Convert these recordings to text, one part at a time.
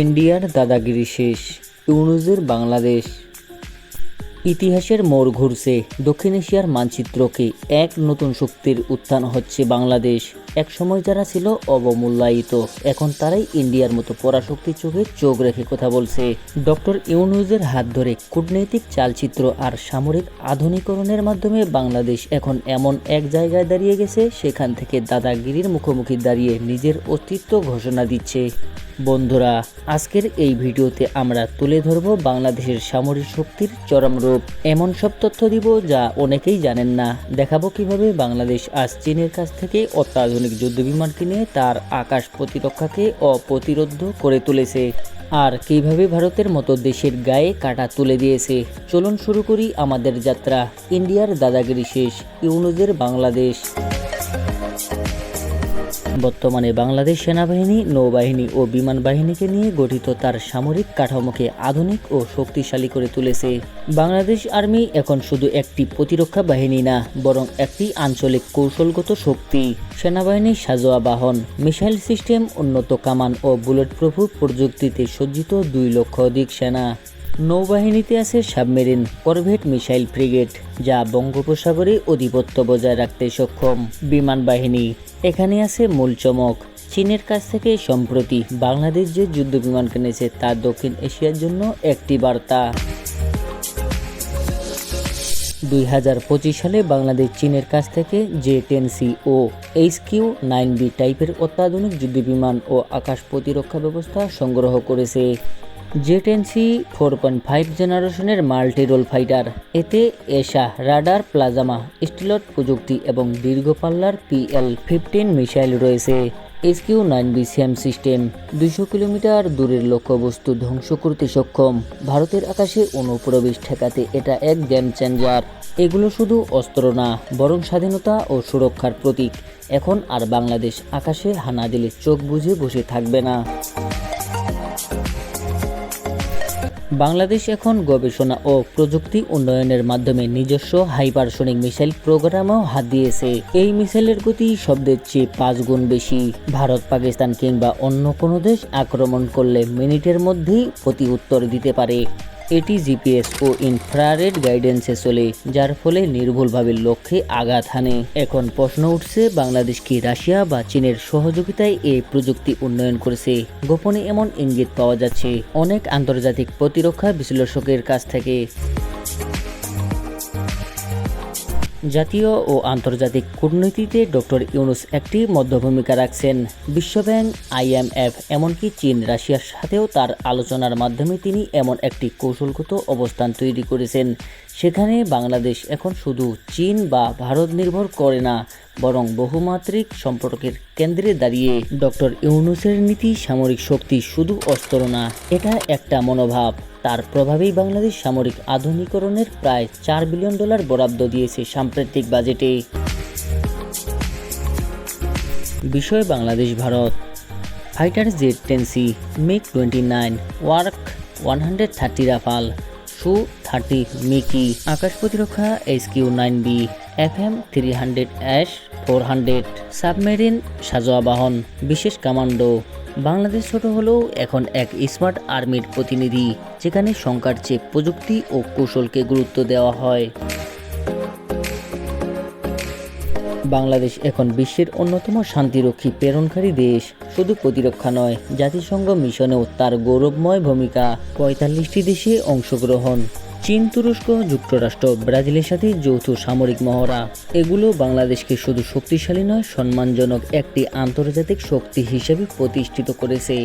ইন্ডিয়ার দাদাগিরি শেষ ইউনুজের বাংলাদেশ। ইতিহাসের মোড় ঘুরছে দক্ষিণ এশিয়ার মানচিত্রকে। এক নতুন শক্তির উত্থান হচ্ছে বাংলাদেশ। এক সময় যারা ছিল অবমূল্যায়িত, এখন তারাই ইন্ডিয়ার মতো পরাশক্তি চোখে চোখ রেখে কথা বলছে। ডক্টর ইউনুজের হাত ধরে কূটনৈতিক চালচিত্র আর সামরিক আধুনিকরণের মাধ্যমে বাংলাদেশ এখন এমন এক জায়গায় দাঁড়িয়ে গেছে, সেখান থেকে দাদাগিরির মুখোমুখি দাঁড়িয়ে নিজের অস্তিত্ব ঘোষণা দিচ্ছে। বন্ধুরা, আজকের এই ভিডিওতে আমরা তুলে ধরব বাংলাদেশের সামরিক শক্তির চরম রূপ। এমন সব তথ্য দিব যা অনেকেই জানেন না। দেখাবো কীভাবে বাংলাদেশ আজ চীনের কাছ থেকে অত্যাধুনিক যুদ্ধবিমান কিনে তার আকাশ প্রতিরক্ষাকে অপ্রতিরোধ করে তুলেছে। আর কীভাবে ভারতের মতো দেশের গায়ে কাটা তুলে দিয়েছে। চলুন শুরু করি আমাদের যাত্রা। ইন্ডিয়ার দাদাগিরি শেষ ইউনুজের বাংলাদেশ। বর্তমানে বাংলাদেশ সেনাবাহিনী, নৌবাহিনী ও বিমান বাহিনীকে নিয়ে গঠিত তার সামরিক কাঠামোকে আধুনিক ও শক্তিশালী করে তুলেছে। বাংলাদেশ আর্মি এখন শুধু একটি প্রতিরক্ষা বাহিনী না, বরং একটি আঞ্চলিক কৌশলগত শক্তি। সেনাবাহিনীর সাজোয়া বাহন, মিসাইল সিস্টেম, উন্নত কামান ও বুলেট প্রুফ প্রযুক্তিতে সজ্জিত দুই লক্ষ অধিক সেনা। নৌবাহিনীতে আছে সাবমেরিন করভেট মিসাইল ফ্রিগেট, যা বঙ্গোপসাগরে আধিপত্য বজায় রাখতে সক্ষম। বিমান বাহিনী, এখানে আছে মূল চমক। চীনের কাছ থেকে সম্প্রতি বাংলাদেশ যে যুদ্ধ বিমান কিনেছে, তা দক্ষিণ এশিয়ার জন্য একটি বার্তা। দুই হাজার পঁচিশ সালে বাংলাদেশ চীনের কাছ থেকে জে টেন সি ও এইচ কিউ নাইন বি টাইপের অত্যাধুনিক যুদ্ধবিমান ও আকাশ প্রতিরক্ষা ব্যবস্থা সংগ্রহ করেছে। J ten four point five জেনারেশনের মাল্টি রোল ফাইটার। এতে এশা রাডার, প্লাজামা, স্টিলট প্রযুক্তি এবং দীর্ঘ পাল্লার পিএল ফিফটিন মিসাইল রয়েছে। SQ nine B CM system দুইশো কিলোমিটার দূরের লক্ষ্যবস্তু ধ্বংস করতে সক্ষম। ভারতের আকাশে অনুপ্রবেশ ঠেকাতে এটা এক গেম চেঞ্জার। এগুলো শুধু অস্ত্র না, বরং স্বাধীনতা ও সুরক্ষার প্রতীক। এখন আর বাংলাদেশ আকাশে হানা দিলে চোখ বুঝে বসে থাকবে না। বাংলাদেশ এখন গবেষণা ও প্রযুক্তি উন্নয়নের মাধ্যমে নিজস্ব হাইপারসোনিক মিসাইল প্রোগ্রামেও হাত দিয়েছে। এই মিসাইলের গতি শব্দের চেয়ে পাঁচ গুণ বেশি। ভারত, পাকিস্তান কিংবা অন্য কোনো দেশ আক্রমণ করলে মিনিটের মধ্যেই প্রতি উত্তর দিতে পারে। এটি জিপিএস ও ইনফ্রারেড গাইডেন্সে চলে, যার ফলে নির্ভুলভাবে লক্ষ্যে আঘাত হানে। এখন প্রশ্ন উঠছে, বাংলাদেশ কি রাশিয়া বা চীনের সহযোগিতায় এই প্রযুক্তি উন্নয়ন করেছে? গোপনে এমন ইঙ্গিত পাওয়া যাচ্ছে, অনেক আন্তর্জাতিক প্রতিরক্ষা বিশ্লেষকের কাছ থেকে। জাতীয় ও আন্তর্জাতিক কূটনীতিতে ডক্টর ইউনুস একটি মধ্য ভূমিকা রাখছেন। বিশ্বব্যাংক আইএমএফ এমনকি চীন, রাশিয়ার সাথেও তার আলোচনার মাধ্যমে তিনি এমন একটি কৌশলগত অবস্থান তৈরি করেছেন। সেখানে বাংলাদেশ এখন শুধু চীন বা ভারত নির্ভর করে না, বরং বহুমাত্রিক সম্পর্কের কেন্দ্রে দাঁড়িয়ে ডক্টর ইউনুসের নীতি, সামরিক শক্তি শুধু অস্ত্র না, এটা একটা মনোভাব। তার প্রভাবেই বাংলাদেশ সামরিক আধুনিকরণের প্রায় চার বিলিয়ন ডলার বরাদ্দ দিয়েছে সাম্প্রতিক বাজেটে। বিষয় Bangladesh, Bharat. Fighter jet ten C MiG twenty nine, work one hundred thirty Rafale. Su thirty MKI. আকাশ প্রতিরক্ষা, S Q nine B F M three hundred ash four hundred, submarine সাজোয়া বাহন, বিশেষ commando. Bangladesh ছোট হলেও এখন এক স্মার্ট আর্মির প্রতিনিধি, যেখানে সংখ্যার চেয়ে প্রযুক্তি ও কৌশলকে গুরুত্ব দেওয়া হয়। বাংলাদেশ এখন বিশ্বের অন্যতম শান্তিরক্ষী প্রেরণকারী দেশ। শুধু প্রতিরক্ষা নয়, জাতিসংঘ মিশনেও তার গৌরবময় ভূমিকা পঁয়তাল্লিশটি দেশে অংশগ্রহণ। চীন, তুরস্ক, যুক্তরাষ্ট্র, ব্রাজিলের সাথে যৌথ সামরিক মহড়া। এগুলো বাংলাদেশকে শুধু শক্তিশালী নয়, সম্মানজনক একটি আন্তর্জাতিক শক্তি হিসেবে প্রতিষ্ঠিত করেছে।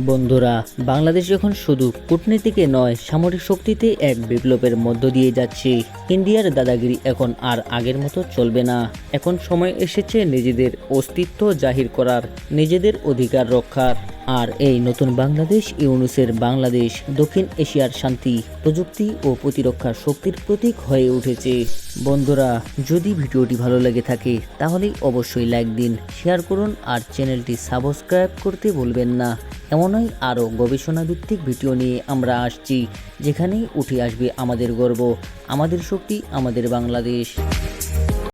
বন্ধুরা, বাংলাদেশ এখন শুধু কূটনীতিকে নয়, সামরিক শক্তিতে এক বিপ্লবের মধ্য দিয়ে যাচ্ছে। ইন্ডিয়ার দাদাগিরি এখন আর আগের মতো চলবে না। এখন সময় এসেছে নিজেদের অস্তিত্ব জাহির করার, নিজেদের অধিকার রক্ষার। আর এই নতুন বাংলাদেশ, ইউনুসের বাংলাদেশ, দক্ষিণ এশিয়ার শান্তি, প্রযুক্তি ও প্রতিরক্ষা শক্তির প্রতীক হয়ে উঠেছে। বন্ধুরা, যদি ভিডিওটি ভালো লেগে থাকে, তাহলে অবশ্যই লাইক দিন, শেয়ার করুন আর চ্যানেলটি সাবস্ক্রাইব করতে ভুলবেন না। এমনই আরও গবেষণা ভিত্তিক ভিডিও নিয়ে আমরা আসছি, যেখানেই উঠে আসবে আমাদের গর্ব, আমাদের শক্তি, আমাদের বাংলাদেশ।